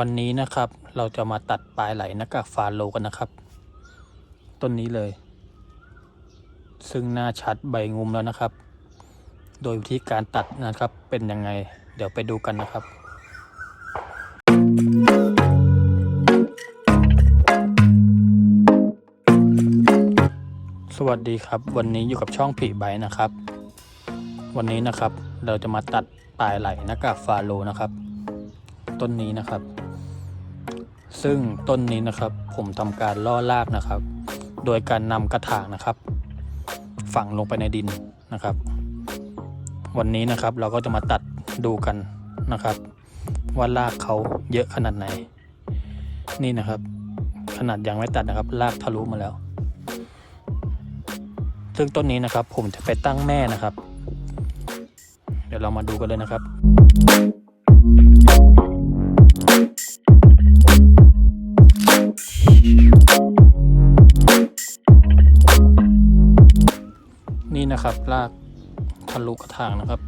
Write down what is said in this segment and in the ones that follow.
วันนี้นะครับเราจะมาตัดปลายไหลหน้ากากฟาโลกันนะครับ ต้นนี้เลย ซึ่งหน้าชัดใบงุมแล้วนะครับ โดยวิธีการตัดนะครับเป็นยังไง เดี๋ยวไปดูกันนะครับสวัสดีครับ วันนี้อยู่กับช่องผีใบนะครับ วันนี้นะครับเราจะมาตัดปลายไหลหน้ากากฟาโลนะครับ ต้นนี้นะครับ ซึ่งต้นนี้นะครับผมทำการล่อรากนะครับ โดยการนำกระถางนะครับ ฝังลงไปในดินนะครับ วันนี้นะครับเราก็จะมาตัดดูกันนะครับ ว่ารากเขาเยอะขนาดไหน นี่นะครับ ขนาดยังไม่ตัดนะครับรากทะลุมาแล้ว ซึ่งต้นนี้นะครับผมจะไปตั้งแม่นะครับ เดี๋ยวเรามาดูกันเลยนะครับ นี่นะครับรากทะลุกระถางนะครับ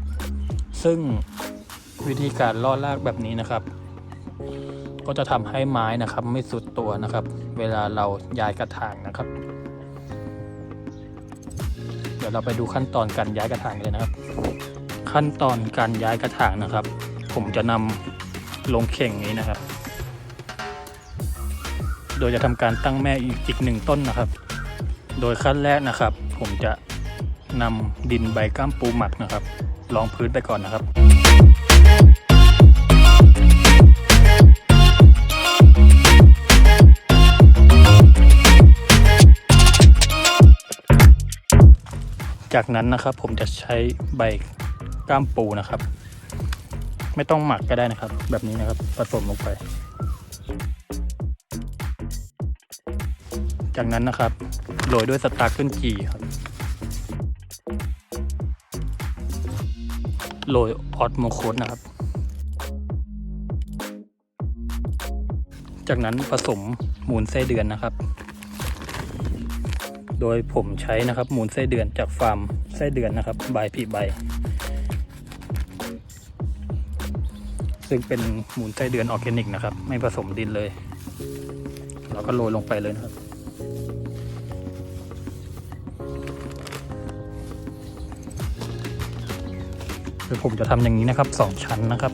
ซึ่งวิธีการล่อรากแบบนี้นะครับ ก็จะทำให้ไม้นะครับ ไม่สุดตัวนะครับ เวลาเราย้ายกระถางนะครับ เดี๋ยวเราไปดูขั้นตอนการย้ายกระถางเลยนะครับ ขั้นตอนการย้ายกระถางนะครับ ผมจะนำลงเข่งนี้นะครับ โดยจะทำการตั้งแม่อีกหนึ่งต้นนะครับ โดยขั้นแรกนะครับ ผมจะนำดินใบก้ามปูหมักนะครับรองพื้นไปก่อนนะครับจากนั้นนะครับผมจะใช้ใบก้ามปูนะครับ ไม่ต้องหมักก็ได้นะครับ แบบนี้นะครับผสมลงไป จากนั้นนะครับโรยด้วยสตาร์เกิลจีครับโรยออสโมโคสนะครับ จากนั้นผสมมูลไส้เดือนนะครับ โดยผมใช้นะครับมูลไส้เดือนจากฟาร์มไส้เดือนนะครับใบายพีใบ ซึ่งเป็นมูลไส้เดือนออร์แกนิกนะครับ ไม่ผสมดินเลย เราก็โรยลงไปเลยนะครับ โดยผมจะทำอย่างนี้นะครับสองชั้นนะครับ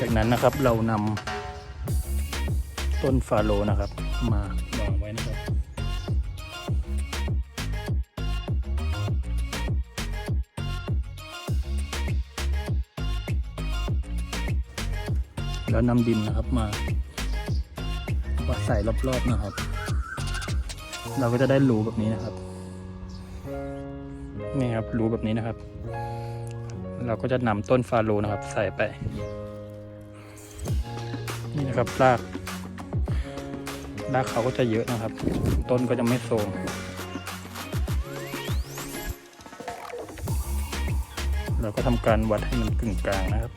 จากนั้นนะครับเรานำต้นฟาโลนะครับ มาวางไว้นะครับแล้วนำดินนะครับมาใส่รอบๆนะครับ เราก็จะได้รูแบบนี้นะครับ นี่ครับรูแบบนี้นะครับ เราก็จะนำต้นฟาโลนะครับ ใส่ไป นี่นะครับรากรากเขาก็จะเยอะนะครับ ต้นก็จะไม่โทรมเราก็ทำการวัดให้มันกึ่งกลางนะครับ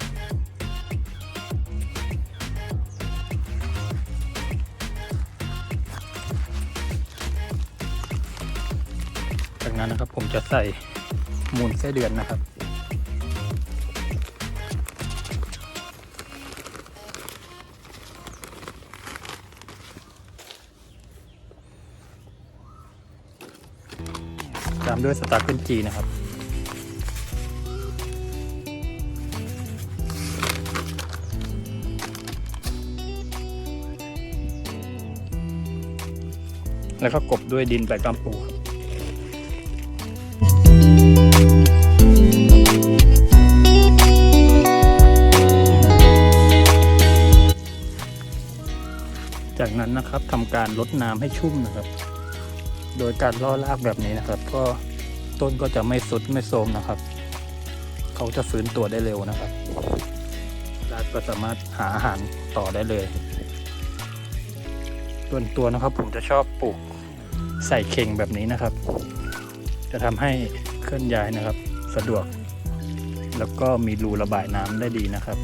นั้นนะครับ ผมจะใส่มูลไส้เดือนนะครับ ตามด้วยสตาร์เกิลจีนะครับแล้วก็กบด้วยดินใบกำปูครับ นั้นนะครับทำการลดน้ำให้ชุ่มนะครับ โดยการล่อรากแบบนี้นะครับ ก็ต้นก็จะไม่สุดไม่โทมนะครับ เขาจะฟื้นตัวได้เร็วนะครับรากก็สามารถหาอาหารต่อได้เลยส่วนตัวนะครับ ผมจะชอบปลูกใส่เข่งแบบนี้นะครับ จะทำให้เคลื่อนย้ายนะครับ สะดวก แล้วก็มีรูระบายน้ำได้ดีนะครับ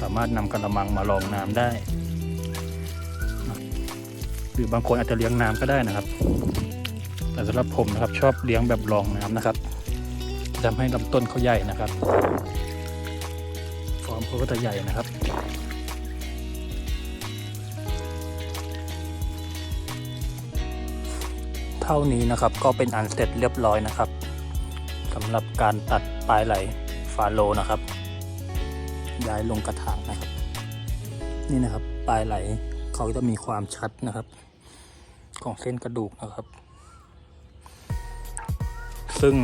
สามารถนำกระมังมารองน้ำได้ หรือบางคนอาจจะเลี้ยงน้ำก็ได้นะครับ แต่สำหรับผมนะครับชอบเลี้ยงแบบรองน้ำนะครับจะทำให้ลำต้นเขาใหญ่นะครับฟอมเขาก็จะใหญ่นะครับเท่านี้นะครับก็เป็นอันเสร็จเรียบร้อยนะครับสำหรับการตัดปลายไหลฟาโลนะครับ ย้ายลงกระถางนะครับ นี่นะครับ ปลายไหลเขาจะมีความชัดนะครับ ของเส้นกระดูกนะครับ ซึ่ง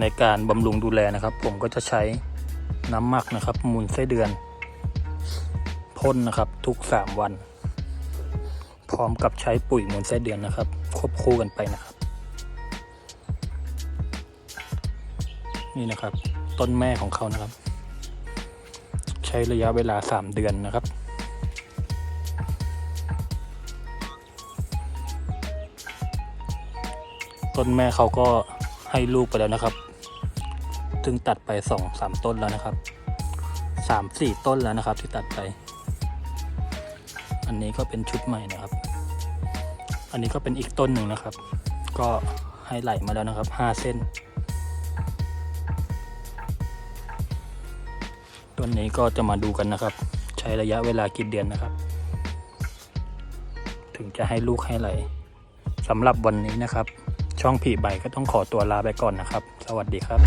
ในการบำรุงดูแลนะครับ ผมก็จะใช้น้ำหมักนะครับ มูลไส้เดือนพ่นนะครับทุก 3 วัน พร้อมกับใช้ปุ๋ยมูลไส้เดือนนะครับ ควบคู่กันไปนะครับ นี่นะครับ ต้นแม่ของเขานะครับ ใช้ระยะเวลา 3 เดือนนะครับ ต้นแม่เขาก็ให้ลูกไปแล้วนะครับซึ่งตัดไปสองสามต้นแล้วนะครับสามสี่ต้นแล้วนะครับ ที่ตัดไป อันนี้ก็เป็นชุดใหม่นะครับ อันนี้ก็เป็นอีกต้นหนึ่งนะครับ ก็ให้ไหลมาแล้วนะครับห้าเส้น ต้นนี้ก็จะมาดูกันนะครับ ใช้ระยะเวลากี่เดือนนะครับ ถึงจะให้ลูกให้ไหลสำหรับวันนี้นะครับ ช่องผีใบก็ต้องขอตัวลาไปก่อนนะครับ สวัสดีครับ